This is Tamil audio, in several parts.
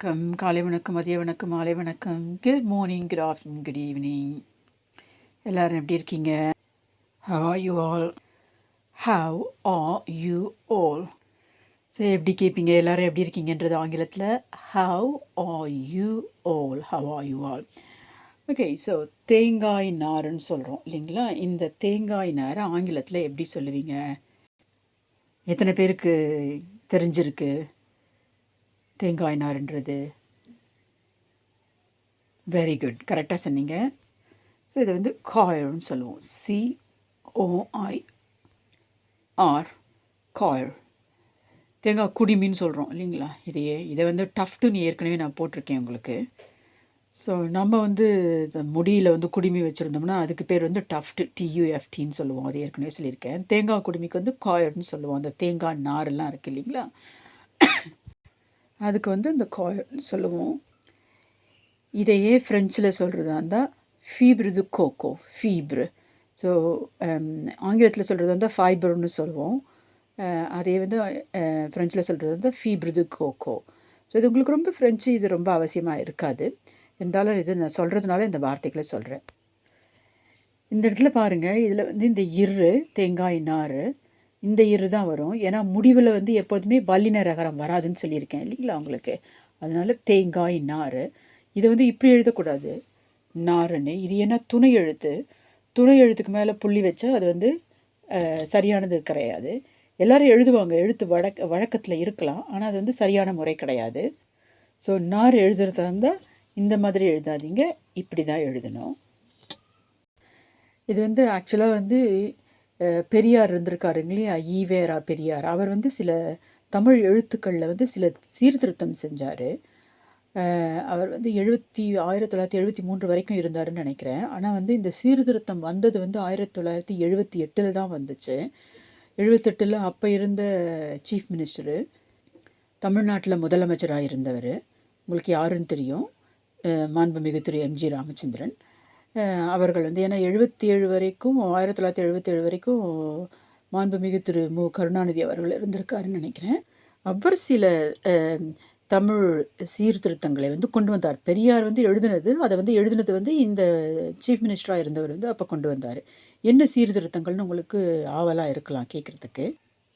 வணக்கம். காலை வணக்கம் மதிய வணக்கம் மாலை வணக்கம். Good morning good afternoon good evening எல்லோரும் எப்படி இருக்கீங்க? How are you all how are you all so எப்படி கேட்பீங்க எல்லாரும் எப்படி இருக்கீங்கன்றது ஆங்கிலத்தில். How are you all how are you all okay so தேங்காய் நாருன்னு சொல்கிறோம் இல்லைங்களா? இந்த தேங்காய் நாரை ஆங்கிலத்தில் எப்படி சொல்லுவீங்க? எத்தனை பேருக்கு தெரிஞ்சிருக்கு? தேங்காய் நாருன்றது வெரி குட் கரெக்டாக சொன்னீங்க. ஸோ இதை வந்து காயர்னு சொல்லுவோம். சிஓஐ ஆர் காயர் தேங்காய் குடிமின்னு சொல்கிறோம் இல்லைங்களா? இதையே. இதை வந்து டஃப்ட்டுன்னு ஏற்கனவே நான் போட்டிருக்கேன் உங்களுக்கு. ஸோ நம்ம வந்து இந்த முடியில் வந்து குடுமி வச்சுருந்தோம்னா அதுக்கு பேர் வந்து டஃப்ட் டியூஎஃப்டின்னு சொல்லுவோம். அது ஏற்கனவே சொல்லியிருக்கேன். தேங்காய் குடுமிக்கு வந்து காயர்னு சொல்லுவோம். அந்த தேங்காய் நாரெல்லாம் இருக்குது இல்லைங்களா? அதுக்கு வந்து இந்த காயர்னு சொல்லுவோம். இதையே ஃப்ரெஞ்சில் சொல்கிறதா இருந்தால் ஃபீப்ருது கோகோ ஃபீப்ரு ஸோ um, ஆங்கிலத்தில் சொல்கிறது வந்து ஃபைபர்னு சொல்லுவோம். அதே வந்து ஃப்ரெஞ்சில் சொல்கிறது வந்து ஃபீப்ருது கோகோ ஸோ இது உங்களுக்கு ரொம்ப ஃப்ரெஞ்சு இது ரொம்ப அவசியமாக இருக்காது. இருந்தாலும் இது நான் சொல்கிறதுனால இந்த வார்த்தைகளை சொல்கிறேன் இந்த இடத்துல பாருங்கள் இதில் வந்து இந்த இரு தேங்காய் நார் இந்த இயர் தான் வரும். ஏன்னா முடிவில் வந்து எப்போதுமே வல்லின ரகரம் வராதுன்னு சொல்லியிருக்கேன் இல்லைங்களா உங்களுக்கு? அதனால் தேங்காய் நார் இதை வந்து இப்படி எழுதக்கூடாது. நாருன்னு இது ஏன்னா துணை எழுத்து. துணை எழுத்துக்கு மேலே புள்ளி வச்சா அது வந்து சரியானது கிடையாது. எல்லோரும் எழுதுவாங்க. எழுத்து வழக்க வழக்கத்தில் இருக்கலாம். ஆனால் அது வந்து சரியான முறை கிடையாது. ஸோ நார் எழுதுறதா இருந்தால் இந்த மாதிரி எழுதாதீங்க. இப்படி தான் எழுதணும். இது வந்து ஆக்சுவலாக வந்து பெரியார் இருந்திருக்காரு இல்லையா? ஈவேரா பெரியார். அவர் வந்து சில தமிழ் எழுத்துக்களில் வந்து சில சீர்திருத்தம் செஞ்சார். அவர் வந்து எழுபத்தி ஆயிரத்தி தொள்ளாயிரத்தி எழுபத்தி மூன்று வரைக்கும் இருந்தாருன்னு நினைக்கிறேன். ஆனால் வந்து இந்த சீர்திருத்தம் வந்தது வந்து ஆயிரத்தி தொள்ளாயிரத்தி எழுபத்தி எட்டில் தான் வந்துச்சு. எழுபத்தெட்டில் அப்போ இருந்த சீஃப் மினிஸ்டரு தமிழ்நாட்டில் முதலமைச்சராக இருந்தவர் உங்களுக்கு யாருன்னு தெரியும்? மாண்புமிகு திரு. எம்ஜி ராமச்சந்திரன். அவர்கள் வந்து ஏன்னா எழுபத்தி ஏழு வரைக்கும் ஆயிரத்தி தொள்ளாயிரத்தி எழுபத்தி ஏழு வரைக்கும் மாண்புமிகு திரு மு. கருணாநிதி அவர்கள் இருந்திருக்காருன்னு நினைக்கிறேன். அவர் சில தமிழ் சீர்திருத்தங்களை வந்து கொண்டு வந்தார். பெரியார் வந்து எழுதினது அதை வந்து எழுதினது வந்து இந்த சீஃப் மினிஸ்டராக இருந்தவர் வந்து அப்போ கொண்டு வந்தார். என்ன சீர்திருத்தங்கள்னு உங்களுக்கு ஆவலாக இருக்கலாம் கேட்குறதுக்கு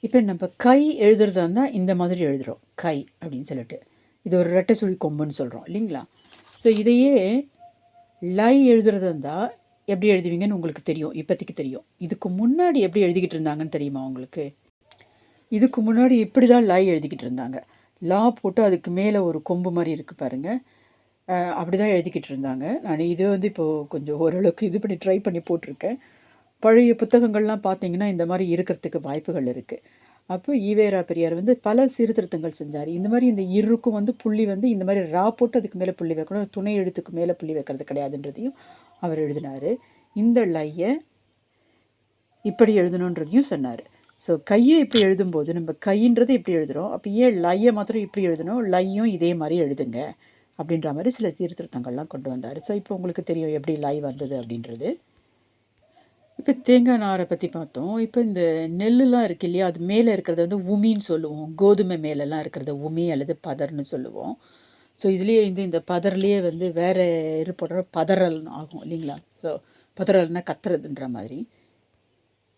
இப்போ நம்ம கை எழுதுறதா இருந்தால் இந்த மாதிரி எழுதுகிறோம் கை அப்படின்னு சொல்லிட்டு. இது ஒரு ரெட்டை சுழி கொம்புன்னு சொல்கிறோம் இல்லைங்களா? ஸோ இதையே லை எழுதுறதா இருந்தால் எப்படி எழுதுவீங்கன்னு உங்களுக்கு தெரியும் இப்போதைக்கு தெரியும். இதுக்கு முன்னாடி எப்படி எழுதிக்கிட்டு இருந்தாங்கன்னு தெரியுமா உங்களுக்கு? இதுக்கு முன்னாடி இப்படி தான் லை எழுதிக்கிட்டு இருந்தாங்க. லா போட்டு அதுக்கு மேலே ஒரு கொம்பு மாதிரி இருக்குது பாருங்கள் அப்படி தான் எழுதிக்கிட்டு இருந்தாங்க. நான் இது வந்து இப்போது கொஞ்சம் ஓரளவுக்கு இது பண்ணி ட்ரை பண்ணி போட்டிருக்கேன். பழைய புத்தகங்கள்லாம் பார்த்தீங்கன்னா இந்த மாதிரி இருக்கிறதுக்கு வாய்ப்புகள் இருக்குது அப்போ ஈவேரா பெரியார் வந்து பல சீர்திருத்தங்கள் செஞ்சார். இந்த மாதிரி இந்த இருக்கும் வந்து புள்ளி வந்து இந்த மாதிரி ரா போட்டு அதுக்கு மேலே புள்ளி வைக்கணும் துணை எழுத்துக்கு மேலே புள்ளி வைக்கிறது கிடையாதுன்றதையும் அவர் எழுதினார். இந்த லையை இப்படி எழுதணுன்றதையும் சொன்னார். ஸோ கையை இப்படி எழுதும்போது நம்ம கைன்றது இப்படி எழுதுகிறோம் அப்போ ஏன் லையை மாத்திரம் இப்படி எழுதணும்? லையும் இதே மாதிரி எழுதுங்க அப்படின்ற மாதிரி சில சீர்திருத்தங்கள்லாம் கொண்டு வந்தார். ஸோ இப்போ உங்களுக்கு தெரியும் எப்படி லை வந்தது அப்படின்றது. இப்போ தேங்காய் நாரை பற்றி பார்த்தோம். இப்போ இந்த நெல்லுலாம் இருக்கு இல்லையா? அது மேலே இருக்கிறது வந்து உமின்னு சொல்லுவோம். கோதுமை மேலெல்லாம் இருக்கிறது உமி அல்லது பதர்னு சொல்லுவோம். ஸோ இதுலேயே வந்து இந்த பதர்லேயே வந்து வேறு இது போடுற பதறல் ஆகும் இல்லைங்களா? ஸோ பதறல்னால் கத்துறதுன்ற மாதிரி.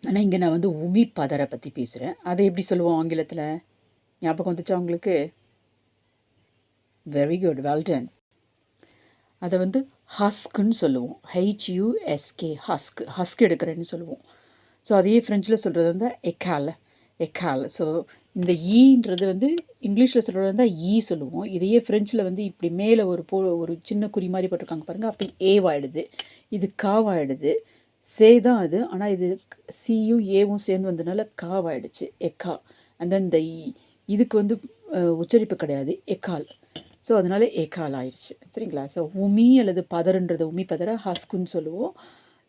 ஆனால் இங்கே நான் வந்து உமி பதரை பற்றி பேசுகிறேன் அதை எப்படி சொல்லுவோம் ஆங்கிலத்தில்? ஞாபகம் வந்துச்சா உங்களுக்கு? வெரி குட் வெல்டன் அதை வந்து ஹஸ்க்குன்னு சொல்லுவோம். ஹெச்யூஎஸ்கே ஹஸ்க் ஹஸ்க் எடுக்கிறேன்னு சொல்லுவோம். ஸோ அதையே ஃப்ரெஞ்சில் சொல்கிறது வந்து எக்கால் எக்கால் ஸோ இந்த ஈன்றது வந்து இங்கிலீஷில் சொல்கிறது வந்து ஈ சொல்லுவோம். இதையே ஃப்ரெஞ்சில் வந்து இப்படி மேலே ஒரு போ ஒரு சின்ன குறி மாதிரி போட்டிருக்காங்க பாருங்கள் அப்படி ஏவாயிடுது இது காவாயிடுது. சே தான் அது. ஆனால் இது சியும் ஏவும் சேர்ந்து வந்ததுனால காவாயிடுச்சு. எக்கா அண்ட் தென் இந்த இ- இதுக்கு வந்து உச்சரிப்பு கிடையாது. எக்கால் ஸோ அதனால ஏக்கால் ஆயிடுச்சு. சரிங்களா? ஸோ உமி அல்லது பதருன்றது உமி பதற ஹஸ்குன்னு சொல்லுவோம்.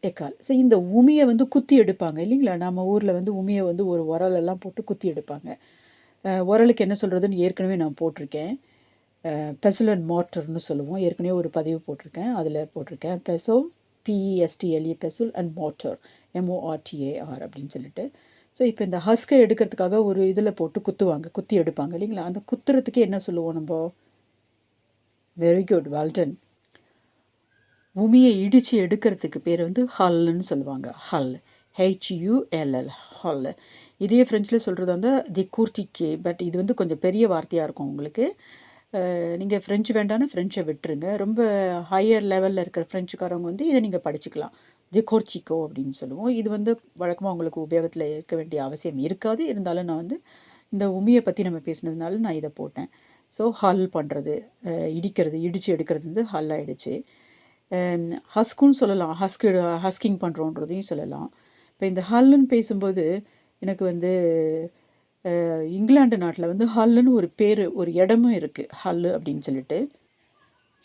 எக்கால் ஸோ இந்த உமியை வந்து குத்தி எடுப்பாங்க. இல்லைங்களா? நம்ம ஊரில் வந்து உமியை வந்து ஒரு உரலெல்லாம் போட்டு குத்தி எடுப்பாங்க. உரலுக்கு என்ன சொல்கிறதுன்னு ஏற்கனவே நான் போட்டிருக்கேன். பெசல் அண்ட் மாட்டர்னு சொல்லுவோம். ஏற்கனவே ஒரு பதிவு போட்டிருக்கேன். அதில் போட்டிருக்கேன். Peso P E S T L E pestle and mortar M O R T A R அப்படின்னு சொல்லிட்டு. ஸோ இப்போ இந்த ஹஸ்கை எடுக்கிறதுக்காக ஒரு இதில் போட்டு குத்துவாங்க. குத்தி எடுப்பாங்க. இல்லைங்களா? அந்த குத்துறதுக்கு என்ன சொல்லுவோம் நம்ம? வெரி குட் வால்டன் பூமியை இடித்து எடுக்கிறதுக்கு பேர் வந்து ஹல்லுன்னு சொல்லுவாங்க. ஹல். ஹெச்யூஎல்எல் ஹல். இதே ஃப்ரெஞ்சில் சொல்கிறது வந்து தி கூர்த்திக்கே பட் இது வந்து கொஞ்சம் பெரிய வார்த்தையாக இருக்கும் உங்களுக்கு. நீங்கள் ஃப்ரெஞ்சு வேண்டாம்னா ஃப்ரெஞ்சை விட்டுருங்க. ரொம்ப ஹையர் லெவலில் இருக்கிற ஃப்ரெஞ்சுக்காரவங்க வந்து இதை நீங்கள் படிச்சுக்கலாம். தி கோர்ச்சிக்கோ அப்படின்னு சொல்லுவோம். இது வந்து வழக்கமாக உங்களுக்கு உபயோகத்தில் இருக்க வேண்டிய அவசியம் இருக்காது. இருந்தாலும் நான் வந்து இந்த உமியை பற்றி நம்ம பேசினதுனால நான் இதை போட்டேன். ஸோ ஹல் பண்ணுறது இடிக்கிறது இடித்து எடுக்கிறது வந்து ஹல் ஆகிடுச்சு ஹஸ்க்குன்னு சொல்லலாம். ஹஸ்கு ஹஸ்கிங் பண்ணுறோன்றதையும் சொல்லலாம். இப்போ இந்த ஹல்லுன்னு பேசும்போது எனக்கு வந்து இங்கிலாந்து நாட்டில் வந்து ஹல்லுன்னு ஒரு பேர் ஒரு இடமும் இருக்குது ஹல்லு அப்படின்னு சொல்லிட்டு.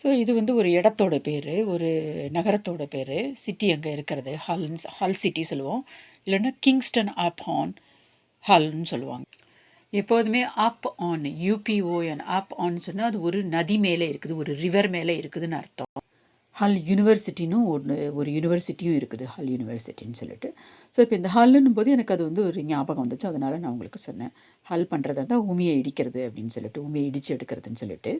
ஸோ இது வந்து ஒரு இடத்தோட பேர் ஒரு நகரத்தோட பேர். சிட்டி அங்கே இருக்கிறது. ஹல்ன்ஸ் ஹல் சிட்டி சொல்லுவோம். இல்லைன்னா கிங்ஸ்டன் அப் ஹான் ஹல்னு சொல்லுவாங்க. எப்போதுமே அப் ஆன் யூபிஓஎன் அப் ஆன் சொன்னால் அது ஒரு நதி மேலே இருக்குது ஒரு ரிவர் மேலே இருக்குதுன்னு அர்த்தம். ஹல் யூனிவர்சிட்டின்னு ஒன்று ஒரு யூனிவர்சிட்டியும் இருக்குது ஹல் யூனிவர்சிட்டின்னு சொல்லிட்டு. ஸோ இப்போ இந்த ஹல்லுன்னும் போது எனக்கு அது வந்து ஒரு ஞாபகம் வந்துச்சு. அதனால் நான் உங்களுக்கு சொன்னேன். ஹல் பண்ணுறதா தான் உமியை இடிக்கிறது அப்படின்னு சொல்லிட்டு உமியை இடித்து எடுக்கிறதுன்னு சொல்லிட்டு.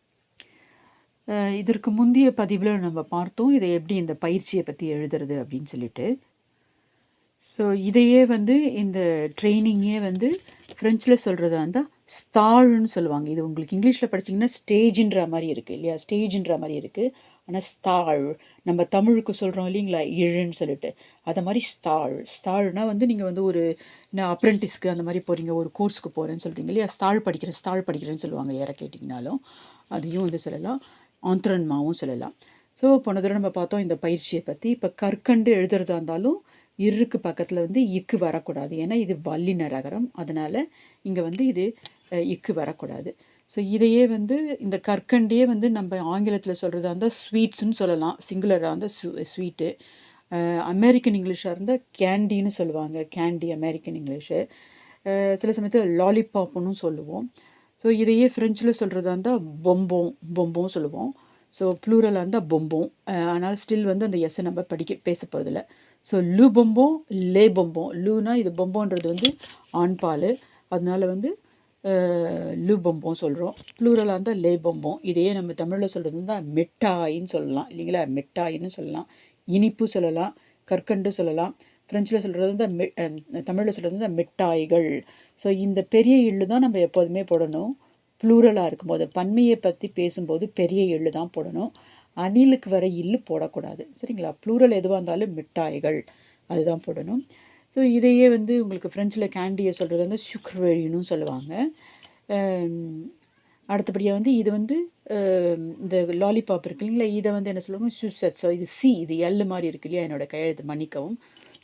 இதற்கு முந்தைய பதிவில் நம்ம பார்த்தோம். இதை எப்படி இந்த பயிற்சியை பற்றி எழுதுறது அப்படின்னு சொல்லிட்டு. ஸோ இதையே வந்து இந்த ட்ரைனிங்கே வந்து ஃப்ரெஞ்சில் சொல்கிறதா இருந்தால் ஸ்தாழ்னு சொல்லுவாங்க. இது உங்களுக்கு இங்கிலீஷில் படிச்சிங்கன்னா ஸ்டேஜின்ற மாதிரி இருக்குது இல்லையா? ஸ்டேஜின்ற மாதிரி இருக்குது ஆனால் ஸ்தாழ் நம்ம தமிழுக்கு சொல்கிறோம் இல்லைங்களா? இழுன்னு சொல்லிட்டு. அதை மாதிரி ஸ்தாழ் ஸ்தாழ்னா வந்து நீங்கள் வந்து ஒரு என்ன அப்ரெண்டிஸ்க்கு அந்த மாதிரி போகிறீங்க ஒரு கோர்ஸுக்கு போகிறேன்னு சொல்கிறீங்க இல்லையா? ஸ்தாழ் படிக்கிறேன் ஸ்தாழ் படிக்கிறேன்னு சொல்லுவாங்க யாரை கேட்டிங்கனாலும். அதையும் வந்து சொல்லலாம். ஆந்திரன்மாவும் சொல்லலாம். ஸோ போன தடவை நம்ம பார்த்தோம் இந்த பயிற்சியை பற்றி இப்போ கற்கண்டு எழுதுறதா இருந்தாலும் இருக்கு பக்கத்தில் வந்து இக்கு வரக்கூடாது. ஏன்னா இது வல்லின ரகரம் அதனால் இங்கே வந்து இது இக்கு வரக்கூடாது. ஸோ இதையே வந்து இந்த கற்கண்டையே வந்து நம்ம ஆங்கிலத்தில் சொல்கிறதா இருந்தால் ஸ்வீட்ஸ்னு சொல்லலாம். சிங்குலராக இருந்தால் ஸ்வீ ஸ்வீட்டு அமெரிக்கன் இங்கிலீஷாக இருந்தால் கேண்டின்னு சொல்லுவாங்க. கேண்டி அமெரிக்கன் இங்கிலீஷு சில சமயத்தில் லாலிபாப்புன்னு சொல்லுவோம். ஸோ இதையே ஃப்ரெஞ்சில் சொல்கிறதா இருந்தால் பொம்போம் பொம்போம் சொல்லுவோம். ஸோ ப்ளூரலாக இருந்தால் பொம்போம் ஆனால் ஸ்டில் வந்து அந்த எஸ்ஸை நம்ம படிக்க பேச போகிறதில்ல ஸோ லூ பொம்போம் லே பொம்போம் லூனா இது பொம்போன்றது வந்து ஆண் பால். அதனால் வந்து லூ பொம்போம் சொல்கிறோம் ப்ளூரலாக இருந்தால் லே பொம்போம் இதையே நம்ம தமிழில் சொல்கிறது வந்து மிட்டாயின்னு சொல்லலாம். இல்லைங்களா? மிட்டாயின்னு சொல்லலாம். இனிப்பு சொல்லலாம். கற்கண்டு சொல்லலாம். ஃப்ரெஞ்சில் சொல்கிறது வந்து மெ தமிழில் சொல்கிறது வந்து மிட்டாய்கள். ஸோ இந்த பெரிய இல்லு தான் நம்ம எப்போதுமே போடணும். ப்ளூரலாக இருக்கும்போது பன்மையை பற்றி பேசும்போது பெரிய எள்ளு தான் போடணும். அணிலுக்கு வர இல்லு போடக்கூடாது. சரிங்களா? ப்ளூரல் எதுவாக இருந்தாலும் மிட்டாய்கள் அதுதான் போடணும். ஸோ இதையே வந்து உங்களுக்கு ஃப்ரெஞ்சில் கேண்டியை சொல்கிறது வந்து சுக்ரவேழின்னு சொல்லுவாங்க. அடுத்தபடியாக வந்து இது வந்து இந்த லாலிபாப் இருக்கு இல்லைங்களா? இதை வந்து என்ன சொல்லுவாங்க? சுசத் ஸோ இது சி இது எல் மாதிரி இருக்கு இல்லையா? என்னோடய கையெழுத்து மன்னிக்கவும்.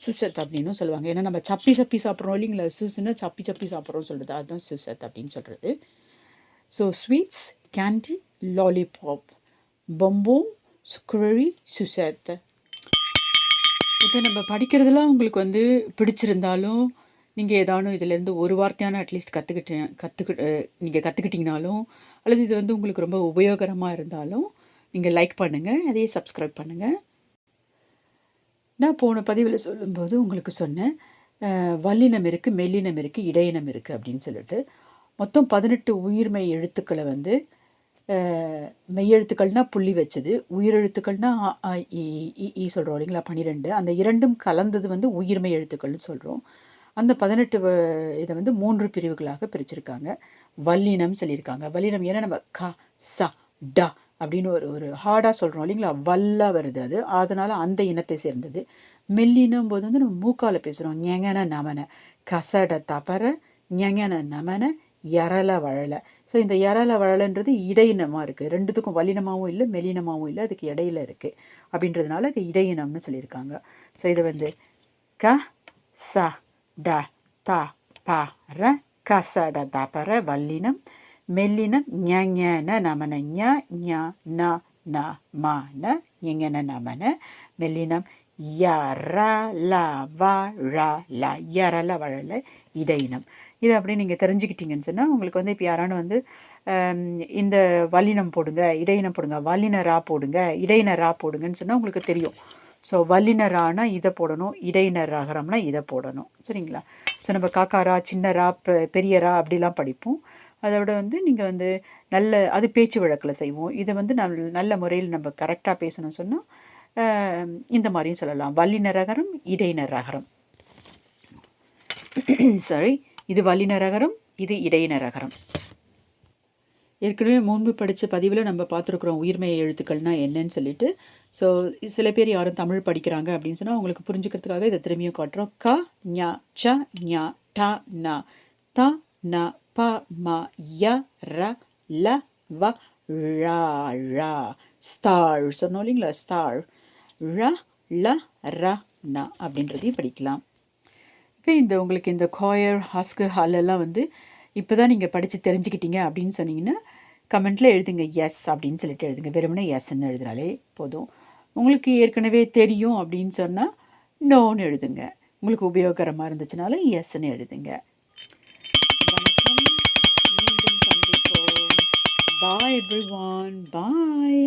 சுசத் அப்படின்னு சொல்லுவாங்க. ஏன்னா நம்ம சப்பி சப்பி சாப்பிட்றோம் இல்லைங்களா? சுசுன்னா சப்பி சப்பி சாப்பிட்றோம்னு சொல்கிறது அதுதான் சுசத் அப்படின்னு சொல்கிறது ஸோ ஸ்வீட்ஸ் கேண்டி லாலிபாப் பம்பூம் சுக்ரரி சுசத் இப்போ நம்ம படிக்கிறதுலாம் உங்களுக்கு வந்து பிடிச்சிருந்தாலும் நீங்கள் ஏதானும் இதிலேருந்து ஒரு வார்த்தையான அட்லீஸ்ட் கற்றுக்கிட்டேன் கற்றுக்கிட்டு நீங்கள் கற்றுக்கிட்டிங்கனாலும் அல்லது இது வந்து உங்களுக்கு ரொம்ப உபயோகரமாக இருந்தாலும் நீங்கள் லைக் பண்ணுங்கள் அதையே சப்ஸ்கிரைப் பண்ணுங்கள் நான் போன பதிவில் சொல்லும்போது உங்களுக்கு சொன்னேன் வல்லினம் இருக்குது மெல்லினம் இருக்குது இடையினம் இருக்குது அப்படின்னு சொல்லிட்டு. மொத்தம் பதினெட்டு உயிர்மை எழுத்துக்களை வந்து மெய்யெழுத்துக்கள்னால் புள்ளி வச்சது உயிரெழுத்துக்கள்னால் இ சொல்கிறோம் இல்லைங்களா? பன்னிரெண்டு. அந்த இரண்டும் கலந்தது வந்து உயிர்மை எழுத்துக்கள்னு சொல்கிறோம் அந்த பதினெட்டு இதை வந்து மூன்று பிரிவுகளாக பிரிச்சிருக்காங்க. வல்லினம் சொல்லியிருக்காங்க. வல்லினம் ஏன்னா நம்ம க ச ட அப்படின்னு ஒரு ஒரு ஹார்டாக சொல்கிறோம் இல்லைங்களா? வல்லா வருது அது. அதனால் அந்த இனத்தை சேர்ந்தது. மெல்லினம் போது வந்து நம்ம மூக்கால் பேசுகிறோம் ஞெங்கன நமன கசட தபர ஞெங்கன நமன எரல வழலை. ஸோ இந்த எரல வழலைன்றது இடையினமாக இருக்குது ரெண்டுத்துக்கும் வல்லினமாகவும் இல்லை மெலினமாகவும் இல்லை அதுக்கு இடையில இருக்குது அப்படின்றதுனால அது இடையினம்னு சொல்லியிருக்காங்க. ஸோ இது வந்து க ச ட த ப ர கசட த பர வல்லினம் மெல்லினம் ஞ நமன ஞ ஞ ந ந ம ந ஞ நமன மெல்லினம் யர ல வ ழ ல யரல வழல இடையினம். இதை அப்படி நீங்கள் தெரிஞ்சுக்கிட்டீங்கன்னு சொன்னால் உங்களுக்கு வந்து இப்போ யாரானு வந்து இந்த வல்லினம் போடுங்க இடையினம் போடுங்க வல்லினரா போடுங்க இடையினரா போடுங்கன்னு சொன்னால் உங்களுக்கு தெரியும். ஸோ வல்லினரானா இதை போடணும் இடையினர் ரகரம்னா இதை போடணும். சரிங்களா? ஸோ நம்ம காக்காரா சின்னரா பெரியரா அப்படிலாம் படிப்போம். அதோட வந்து நீங்கள் வந்து நல்ல அது பேச்சு வழக்கில் செய்வோம். இதை வந்து நல் நல்ல முறையில் நம்ம கரெக்டாக பேசணும் சொன்னால் இந்த மாதிரியும் சொல்லலாம். வல்லினரகரம் இடையினரகரம் சாரி இது வல்லினரகரம் இது இடையினரகரம் ஏற்கனவே முன்பு படித்த பதிவில் நம்ம பார்த்துருக்குறோம் உயிர்மைய எழுத்துக்கள்னால் என்னன்னு சொல்லிட்டு. ஸோ சில பேர் யாரும் தமிழ் படிக்கிறாங்க அப்படின்னு சொன்னால் உங்களுக்கு புரிஞ்சுக்கிறதுக்காக இதை திரும்பியும் காட்டுறோம். க ஞ ச ஞ ட ந. த ந ப ம ய ர ல வ ழ ழ. ஸ்தாழ் சொன்னோம் இல்லைங்களா? ஸ்தாழ். ழ ல ர ந அப்படின்றதையும் படிக்கலாம். இப்போ இந்த உங்களுக்கு இந்த கோயர் ஹாஸ்கு ஹாலெல்லாம் வந்து இப்போ தான் நீங்கள் படித்து தெரிஞ்சுக்கிட்டீங்க அப்படின்னு சொன்னீங்கன்னா கமெண்ட்டில் எழுதுங்க. எஸ் அப்படின்னு சொல்லிட்டு எழுதுங்க. வெறுமனே எஸ்ன்னு எழுதுனாலே போதும். உங்களுக்கு ஏற்கனவே தெரியும் அப்படின்னு சொன்னால் நோன்னு எழுதுங்க. உங்களுக்கு உபயோகரமாக இருந்துச்சுனாலும் எஸ்ன்னு எழுதுங்க. வணக்கம். மீண்டும் சந்திப்போம். பாய் எவ்ரி ஒன் பாய்